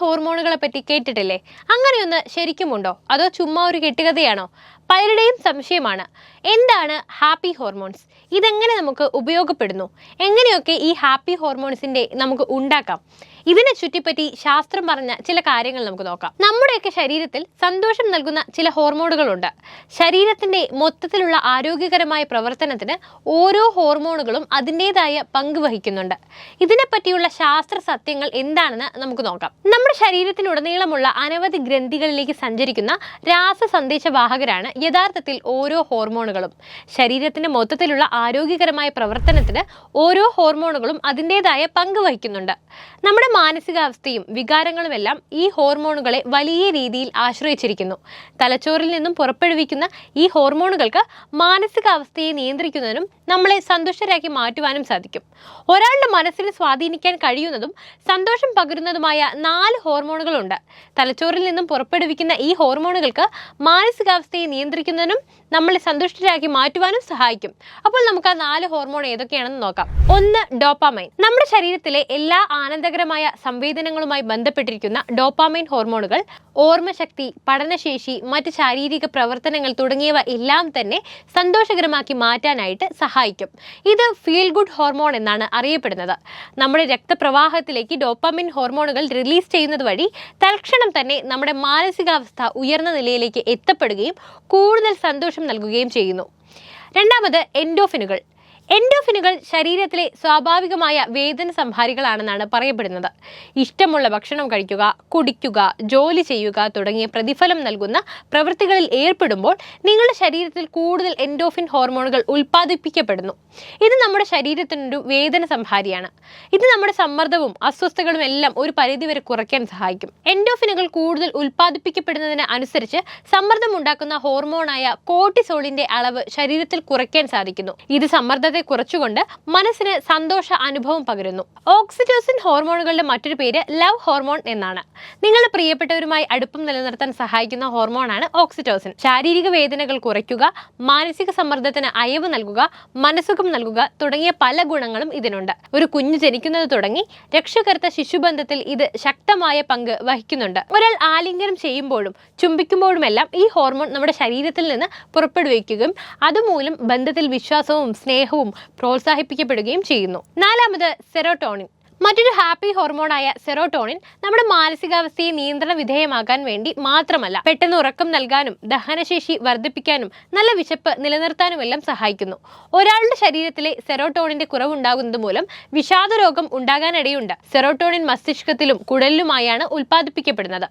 ഹോർമോണുകളെ പറ്റി കേട്ടിട്ടില്ലേ? അങ്ങനെയൊന്ന് ശരിക്കുമുണ്ടോ അതോ ചുമ്മാ ഒരു കെട്ടുകഥയാണോ? പലരുടെയും സംശയമാണ്. എന്താണ് ഹാപ്പി ഹോർമോൺസ്? ഇതെങ്ങനെ നമുക്ക് ഉപയോഗപ്പെടുന്നു? എങ്ങനെയൊക്കെ ഈ ഹാപ്പി ഹോർമോൺസിന്റെ നമുക്ക് ഉണ്ടാക്കാം? ഇതിനെ ചുറ്റിപ്പറ്റി ശാസ്ത്രം പറഞ്ഞ ചില കാര്യങ്ങൾ നമുക്ക് നോക്കാം. നമ്മുടെയൊക്കെ ശരീരത്തിൽ സന്തോഷം നൽകുന്ന ചില ഹോർമോണുകളുണ്ട്. ശരീരത്തിന്റെ മൊത്തത്തിലുള്ള ആരോഗ്യകരമായ പ്രവർത്തനത്തിന് ഓരോ ഹോർമോണുകളും അതിന്റെതായ പങ്ക് വഹിക്കുന്നുണ്ട്. ഇതിനെപ്പറ്റിയുള്ള ശാസ്ത്ര സത്യങ്ങൾ എന്താണെന്ന് നമുക്ക് നോക്കാം. നമ്മുടെ ശരീരത്തിലുടനീളമുള്ള അനവധി ഗ്രന്ഥികളിലേക്ക് സഞ്ചരിക്കുന്ന രാസ സന്ദേശവാഹകരാണ് യഥാർത്ഥത്തിൽ ഓരോ ഹോർമോണുകളും. ശരീരത്തിന്റെ മൊത്തത്തിലുള്ള ആരോഗ്യകരമായ പ്രവർത്തനത്തിന് ഓരോ ഹോർമോണുകളും അതിന്റെതായ പങ്ക് വഹിക്കുന്നുണ്ട്. നമ്മുടെ മാനസികാവസ്ഥയും വികാരങ്ങളുമെല്ലാം ഈ ഹോർമോണുകളെ വലിയ രീതിയിൽ ആശ്രയിച്ചിരിക്കുന്നു. തലച്ചോറിൽ നിന്നും പുറപ്പെടുവിക്കുന്ന ഈ ഹോർമോണുകൾക്ക് മാനസികാവസ്ഥയെ നിയന്ത്രിക്കുന്നതിനും നമ്മളെ സന്തുഷ്ടരാക്കി മാറ്റുവാനും സാധിക്കും. ഒരാളുടെ മനസ്സിനെ സ്വാധീനിക്കാൻ കഴിയുന്നതും സന്തോഷം പകരുന്നതുമായ നാല് ഹോർമോണുകളുണ്ട്. തലച്ചോറിൽ നിന്നും പുറപ്പെടുവിക്കുന്ന ഈ ഹോർമോണുകൾക്ക് മാനസികാവസ്ഥയെ നിയന്ത്രിക്കുന്നതിനും നമ്മളെ സന്തുഷ്ടരാക്കി മാറ്റുവാനും സഹായിക്കും. അപ്പോൾ നമുക്ക് ആ നാല് ഹോർമോൺ ഏതൊക്കെയാണെന്ന് നോക്കാം. ഒന്ന് ഡോപ്പാമൈൻ. നമ്മുടെ ശരീരത്തിലെ എല്ലാ ആനന്ദകരമായ സംവേദനങ്ങളുമായി ബന്ധപ്പെട്ടിരിക്കുന്ന ഡോപ്പാമൈൻ ഹോർമോണുകൾ ഓർമ്മശക്തി പഠനശേഷി മറ്റ് ശാരീരിക പ്രവർത്തനങ്ങൾ തുടങ്ങിയവ എല്ലാം തന്നെ സന്തോഷകരമാക്കി മാറ്റാനായിട്ട് സഹായിക്കും. ഇത് ഫീൽ ഗുഡ് ഹോർമോൺ എന്നാണ് അറിയപ്പെടുന്നത്. നമ്മുടെ രക്തപ്രവാഹത്തിലേക്ക് ഡോപ്പാമിൻ ഹോർമോണുകൾ റിലീസ് ചെയ്യുന്നത് വഴി തൽക്ഷണം തന്നെ നമ്മുടെ മാനസികാവസ്ഥ ഉയർന്ന നിലയിലേക്ക് എത്തപ്പെടുകയും കൂടുതൽ സന്തോഷം നൽകുകയും ചെയ്യുന്നു. രണ്ടാമത് എൻഡോഫിനുകൾ എൻഡോഫിനുകൾ ശരീരത്തിലെ സ്വാഭാവികമായ വേദന സംഹാരികളാണെന്നാണ് പറയപ്പെടുന്നത്. ഇഷ്ടമുള്ള ഭക്ഷണം കഴിക്കുക കുടിക്കുക ജോലി ചെയ്യുക തുടങ്ങിയ പ്രതിഫലം നൽകുന്ന പ്രവൃത്തികളിൽ ഏർപ്പെടുമ്പോൾ നിങ്ങളുടെ ശരീരത്തിൽ കൂടുതൽ എൻഡോഫിൻ ഹോർമോണുകൾ ഉൽപ്പാദിപ്പിക്കപ്പെടുന്നു. ഇത് നമ്മുടെ ശരീരത്തിനൊരു വേദന സംഹാരിയാണ്. ഇത് നമ്മുടെ സമ്മർദ്ദവും അസ്വസ്ഥകളും എല്ലാം ഒരു പരിധിവരെ കുറയ്ക്കാൻ സഹായിക്കും. എൻഡോഫിനുകൾ കൂടുതൽ ഉൽപ്പാദിപ്പിക്കപ്പെടുന്നതിന് അനുസരിച്ച് സമ്മർദ്ദം ഉണ്ടാക്കുന്ന ഹോർമോണായ കോർട്ടിസോളിന്റെ അളവ് ശരീരത്തിൽ കുറയ്ക്കാൻ സാധിക്കുന്നു. ഇത് സമ്മർദ്ദത്തെ കുറച്ചുകൊണ്ട് മനസ്സിന് സന്തോഷ അനുഭവം പകരുന്നു. ഓക്സിറ്റോസിൻ ഹോർമോണുകളുടെ മറ്റൊരു പേര് ലവ് ഹോർമോൺ എന്നാണ്. നിങ്ങളുടെ പ്രിയപ്പെട്ടവരുമായി അടുപ്പം നിലനിർത്താൻ സഹായിക്കുന്ന ഹോർമോണാണ് ഓക്സിറ്റോസിൻ. ശാരീരിക വേദനകൾ കുറയ്ക്കുക മാനസിക സമ്മർദ്ദത്തിന് അയവ് നൽകുക മനസ്സുഖം നൽകുക തുടങ്ങിയ പല ഗുണങ്ങളും ഇതിനുണ്ട്. ഒരു കുഞ്ഞു ജനിക്കുന്നത് തുടങ്ങി രക്ഷകർത്ത ശിശുബന്ധത്തിൽ ഇത് ശക്തമായ പങ്ക് വഹിക്കുന്നുണ്ട്. ഒരാൾ ആലിംഗനം ചെയ്യുമ്പോഴും ചുംബിക്കുമ്പോഴുമെല്ലാം ഈ ഹോർമോൺ നമ്മുടെ ശരീരത്തിൽ നിന്ന് പുറപ്പെടുവിക്കുകയും അതുമൂലം ബന്ധത്തിൽ വിശ്വാസവും സ്നേഹവും പ്രോത്സാഹിപ്പിക്കപ്പെടുകയും ചെയ്യുന്നു. നാലാമത് സെറോട്ടോണിൻ. മറ്റൊരു ഹാപ്പി ഹോർമോണായ സെറോട്ടോണിൻ നമ്മുടെ മാനസികാവസ്ഥയെ നിയന്ത്രണ വിധേയമാക്കാൻ വേണ്ടി മാത്രമല്ല പെട്ടെന്ന് ഉറക്കം നൽകാനും ദഹനശേഷി വർദ്ധിപ്പിക്കാനും നല്ല വിശപ്പ് നിലനിർത്താനുമെല്ലാം സഹായിക്കുന്നു. ഒരാളുടെ ശരീരത്തിലെ സെറോട്ടോണിന്റെ കുറവുണ്ടാകുന്നത് മൂലം വിഷാദ രോഗം ഉണ്ടാകാനിടയുണ്ട്. സെറോട്ടോണിൻ മസ്തിഷ്കത്തിലും കുടലിലുമായാണ് ഉൽപ്പാദിപ്പിക്കപ്പെടുന്നത്.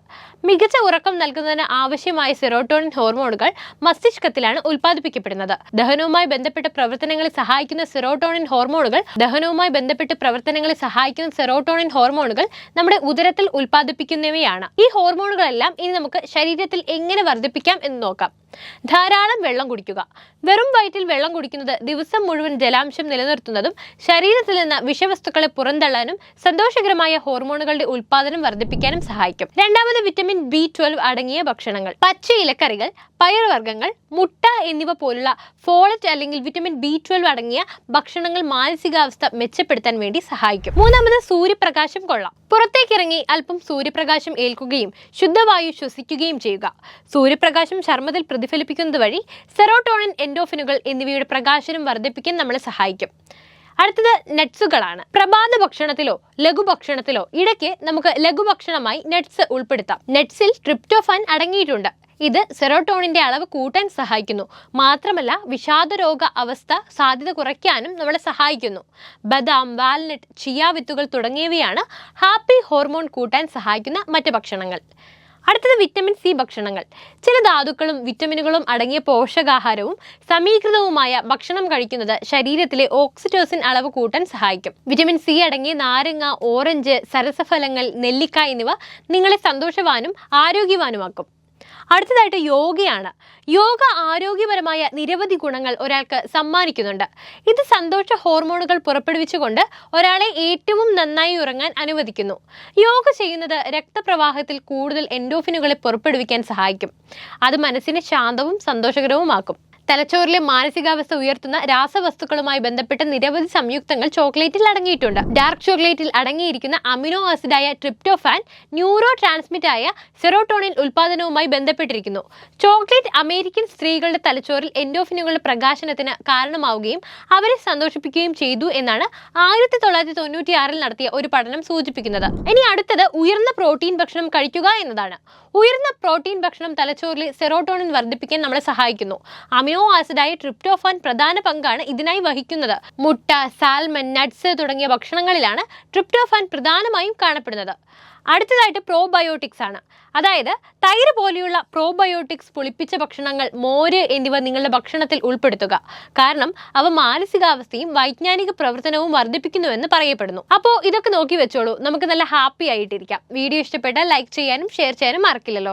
മികച്ച ഉറക്കം നൽകുന്നതിന് ആവശ്യമായ സെറോട്ടോണിൻ ഹോർമോണുകൾ മസ്തിഷ്കത്തിലാണ് ഉൽപ്പാദിപ്പിക്കപ്പെടുന്നത്. ദഹനവുമായി ബന്ധപ്പെട്ട പ്രവർത്തനങ്ങളെ സഹായിക്കുന്ന സെറോട്ടോണിൻ ഹോർമോണുകൾ ദഹനവുമായി ബന്ധപ്പെട്ട് പ്രവർത്തനങ്ങളെ സഹായിക്കുന്ന സെറോട്ടോണിൻ ഹോർമോണുകൾ നമ്മുടെ ഉദരത്തിൽ ഉൽപ്പാദിപ്പിക്കുന്നവയാണ്. ഈ ഹോർമോണുകളെല്ലാം ഇനി നമുക്ക് ശരീരത്തിൽ എങ്ങനെ വർദ്ധിപ്പിക്കാം എന്ന് നോക്കാം. ധാരാളം വെള്ളം കുടിക്കുക. വെറും വയറ്റിൽ വെള്ളം കുടിക്കുന്നത് ദിവസം മുഴുവൻ ജലാംശം നിലനിർത്തുന്നതും ശരീരത്തിൽ നിന്ന് വിഷവസ്തുക്കളെ പുറന്തള്ളാനും സന്തോഷകരമായ ഹോർമോണുകളുടെ ഉൽപ്പാദനം വർദ്ധിപ്പിക്കാനും സഹായിക്കും. രണ്ടാമത് വിറ്റമിൻ ബി ട്വൽവ് അടങ്ങിയ ഭക്ഷണങ്ങൾ. പച്ച ഇലക്കറികൾ പയർവർഗങ്ങൾ മുട്ട എന്നിവ പോലുള്ള ഫോളറ്റ് അല്ലെങ്കിൽ വിറ്റമിൻ ബി ട്വൽവ് അടങ്ങിയ ഭക്ഷണങ്ങൾ മാനസികാവസ്ഥ മെച്ചപ്പെടുത്താൻ വേണ്ടി സഹായിക്കും. മൂന്നാമത് സൂര്യപ്രകാശം കൊള്ളാം. പുറത്തേക്കിറങ്ങി അല്പം സൂര്യപ്രകാശം ഏൽക്കുകയും ശുദ്ധവായു ശ്വസിക്കുകയും ചെയ്യുക. സൂര്യപ്രകാശം ചർമ്മത്തിൽ പ്രതിഫലിപ്പിക്കുന്നത് വഴി സെറോട്ടോണിൻ എൻഡോഫിനുകൾ എന്നിവയുടെ പ്രകാശനം വർദ്ധിപ്പിക്കാൻ നമ്മളെ സഹായിക്കും. അടുത്തത് നട്സുകളാണ് പ്രഭാത ഭക്ഷണത്തിലോ ലഘുഭക്ഷണത്തിലോ ഇടയ്ക്ക് നമുക്ക് ലഘുഭക്ഷണമായി നട്സ് ഉൾപ്പെടുത്താം. നട്സിൽ ട്രിപ്റ്റോഫാൻ അടങ്ങിയിട്ടുണ്ട്. ഇത് സെറോട്ടോണിന്റെ അളവ് കൂട്ടാൻ സഹായിക്കുന്നു. മാത്രമല്ല വിഷാദരോഗ അവസ്ഥ സാധ്യത കുറയ്ക്കാനും നമ്മളെ സഹായിക്കുന്നു. ബദാം വാൽനട്ട് ചിയ വിത്തുകൾ തുടങ്ങിയവയാണ് ഹാപ്പി ഹോർമോൺ കൂട്ടാൻ സഹായിക്കുന്ന മറ്റ് ഭക്ഷണങ്ങൾ. അടുത്തത് വിറ്റമിൻ സി ഭക്ഷണങ്ങൾ. ചില ധാതുക്കളും വിറ്റമിനുകളും അടങ്ങിയ പോഷകാഹാരവും സമീകൃതവുമായ ഭക്ഷണം കഴിക്കുന്നത് ശരീരത്തിലെ ഓക്സിറ്റോസിൻ അളവ് കൂട്ടാൻ സഹായിക്കും. വിറ്റമിൻ സി അടങ്ങിയ നാരങ്ങ ഓറഞ്ച് സരസഫലങ്ങൾ നെല്ലിക്ക എന്നിവ നിങ്ങളെ സന്തോഷവാനും ആരോഗ്യവാനുമാക്കും. അടുത്തതായിട്ട് യോഗയാണ്. യോഗ ആരോഗ്യപരമായ നിരവധി ഗുണങ്ങൾ ഒരാൾക്ക് സമ്മാനിക്കുന്നുണ്ട്. ഇത് സന്തോഷ ഹോർമോണുകൾ പുറപ്പെടുവിച്ചുകൊണ്ട് ഒരാളെ ഏറ്റവും നന്നായി ഉറങ്ങാൻ അനുവദിക്കുന്നു. യോഗ ചെയ്യുന്നത് രക്തപ്രവാഹത്തിൽ കൂടുതൽ എൻഡോഫിനുകളെ പുറപ്പെടുവിക്കാൻ സഹായിക്കും. അത് മനസ്സിനെ ശാന്തവും സന്തോഷകരവുമാക്കും. തലച്ചോറിലെ മാനസികാവസ്ഥ ഉയർത്തുന്ന രാസവസ്തുക്കളുമായി ബന്ധപ്പെട്ട നിരവധി സംയുക്തങ്ങൾ ചോക്ലേറ്റിൽ അടങ്ങിയിട്ടുണ്ട്. ഡാർക്ക് ചോക്ലേറ്റിൽ അടങ്ങിയിരിക്കുന്ന അമിനോ ആസിഡായ ട്രിപ്റ്റോഫാൻ ന്യൂറോ ആയ സെറോട്ടോണിൻ ഉൽപാദനവുമായി ബന്ധപ്പെട്ടിരിക്കുന്നു. ചോക്ലേറ്റ് അമേരിക്കൻ സ്ത്രീകളുടെ തലച്ചോറിൽ എൻഡോഫിനുകളുടെ പ്രകാശനത്തിന് കാരണമാവുകയും അവരെ സന്തോഷിപ്പിക്കുകയും ചെയ്തു എന്നാണ് ആയിരത്തി തൊള്ളായിരത്തി തൊണ്ണൂറ്റി ആറിൽ നടത്തിയ ഒരു പഠനം സൂചിപ്പിക്കുന്നത്. ഇനി അടുത്തത് ഉയർന്ന പ്രോട്ടീൻ ഭക്ഷണം കഴിക്കുക എന്നതാണ്. ഉയർന്ന പ്രോട്ടീൻ ഭക്ഷണം തലച്ചോറിൽ സെറോട്ടോണിൻ വർദ്ധിപ്പിക്കാൻ നമ്മളെ സഹായിക്കുന്നു. അമിനോ ആസിഡായ ട്രിപ്റ്റോഫാൻ പ്രധാന പങ്കാണ് ഇതിനായി വഹിക്കുന്നത്. മുട്ട സാൽമൺ നട്ട്സ് തുടങ്ങിയ ഭക്ഷണങ്ങളിലാണ് ട്രിപ്റ്റോഫാൻ പ്രധാനമായും കാണപ്പെടുന്നത്. അടുത്തതായിട്ട് പ്രോബയോട്ടിക്സ് ആണ്. അതായത് തൈര് പോലെയുള്ള പ്രോബയോട്ടിക്സ് പുളിപ്പിച്ച ഭക്ഷണങ്ങൾ മോര് എന്നിവ നിങ്ങളുടെ ഭക്ഷണത്തിൽ ഉൾപ്പെടുത്തുക. കാരണം അവ മാനസികാവസ്ഥയും വൈജ്ഞാനിക പ്രവർത്തനവും വർദ്ധിപ്പിക്കുന്നുവെന്ന് പറയപ്പെടുന്നു. അപ്പോൾ ഇതൊക്കെ നോക്കി വെച്ചോളൂ. നമുക്ക് നല്ല ഹാപ്പി ആയിട്ടിരിക്കാം. വീഡിയോ ഇഷ്ടപ്പെട്ടാൽ ലൈക്ക് ചെയ്യാനും ഷെയർ ചെയ്യാനും മറക്കില്ലല്ലോ.